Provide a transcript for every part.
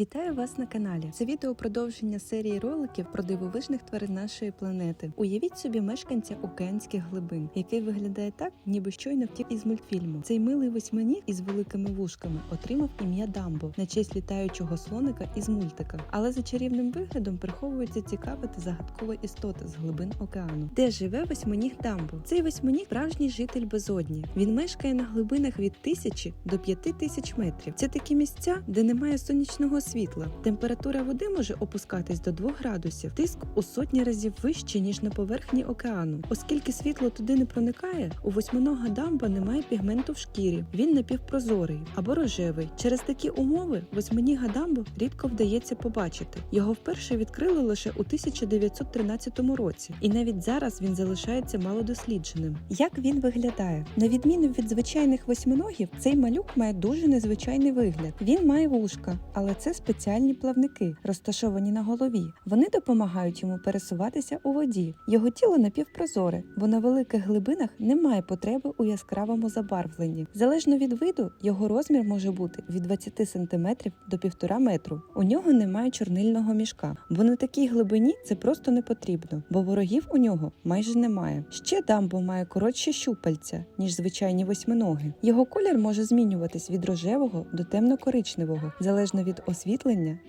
Вітаю вас на каналі. Це відео продовження серії роликів про дивовижних тварин нашої планети. Уявіть собі мешканця океанських глибин, який виглядає так, ніби щойно втік із мультфільму. Цей милий восьминіг із великими вушками отримав ім'я Дамбо на честь літаючого слоника із мультика. Але за чарівним виглядом приховується цікава та загадкова істота з глибин океану. Де живе восьминіг Дамбо? Цей восьминіг справжній житель безодні. Він мешкає на глибинах від тисячі до п'яти тисяч метрів. Це такі місця, де немає сонячного світла. Температура води може опускатись до 2 градусів, тиск у сотні разів вище ніж на поверхні океану. Оскільки світло туди не проникає, у восьминога дамба немає пігменту в шкірі. Він напівпрозорий або рожевий. Через такі умови восьминіга дамбу рідко вдається побачити. Його вперше відкрили лише у 1913 році, і навіть зараз він залишається малодослідженим. Як він виглядає? На відміну від звичайних восьминогів, цей малюк має дуже незвичайний вигляд. Він має вушка, але це спеціальні плавники, розташовані на голові. Вони допомагають йому пересуватися у воді. Його тіло напівпрозоре, бо на великих глибинах немає потреби у яскравому забарвленні. Залежно від виду, його розмір може бути від 20 см до 1,5 метру. У нього немає чорнильного мішка, бо на такій глибині це просто не потрібно, бо ворогів у нього майже немає. Ще дамбо має коротші щупальця, ніж звичайні восьминоги. Його колір може змінюватись від рожевого до темно-коричневого, залежно від освітлення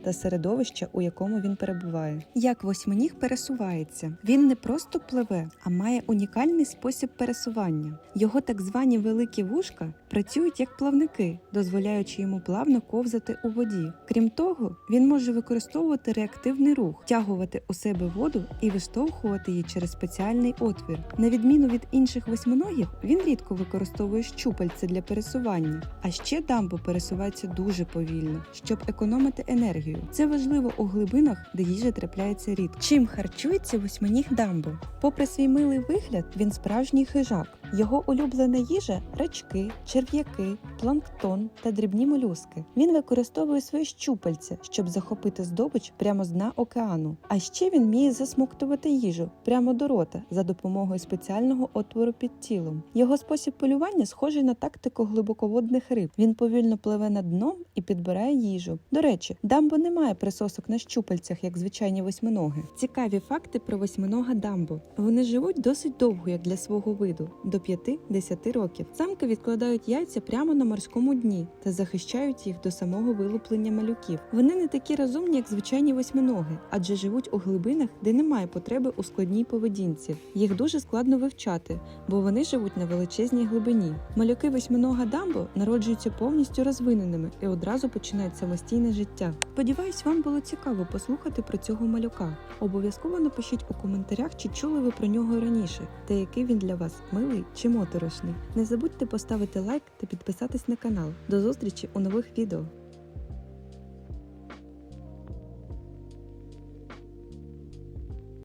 та середовища, у якому він перебуває. Як восьминіг пересувається? Він не просто пливе, а має унікальний спосіб пересування. Його так звані великі вушка працюють як плавники, дозволяючи йому плавно ковзати у воді. Крім того, він може використовувати реактивний рух, втягувати у себе воду і виштовхувати її через спеціальний отвір. На відміну від інших восьминогів, він рідко використовує щупальце для пересування. А ще дамбо пересувається дуже повільно, щоб економити енергію. Це важливо у глибинах, де їжа трапляється рідко. Чим харчується восьминіг дамбо? Попри свій милий вигляд, він справжній хижак. Його улюблена їжа рачки, черв'яки, планктон та дрібні молюски. Він використовує свої щупальця, щоб захопити здобич прямо з дна океану. А ще він вміє засмоктувати їжу прямо до рота за допомогою спеціального отвору під тілом. Його спосіб полювання схожий на тактику глибоководних риб. Він повільно пливе над дном і підбирає їжу. До речі, дамбо не має присосок на щупальцях, як звичайні восьминоги. Цікаві факти про восьминога дамбо. Вони живуть досить довго, як для свого виду, до 5-10 років. Самки відкладають яйця прямо на морському дні та захищають їх до самого вилуплення малюків. Вони не такі розумні, як звичайні восьминоги, адже живуть у глибинах, де немає потреби у складній поведінці. Їх дуже складно вивчати, бо вони живуть на величезній глибині. Малюки восьминога дамбо народжуються повністю розвиненими і одразу починають самостійне життя. Сподіваюсь, вам було цікаво послухати про цього малюка. Обов'язково напишіть у коментарях, чи чули ви про нього раніше, та який він для вас милий чи моторошний. Не забудьте поставити лайк та підписатись на канал. До зустрічі у нових відео.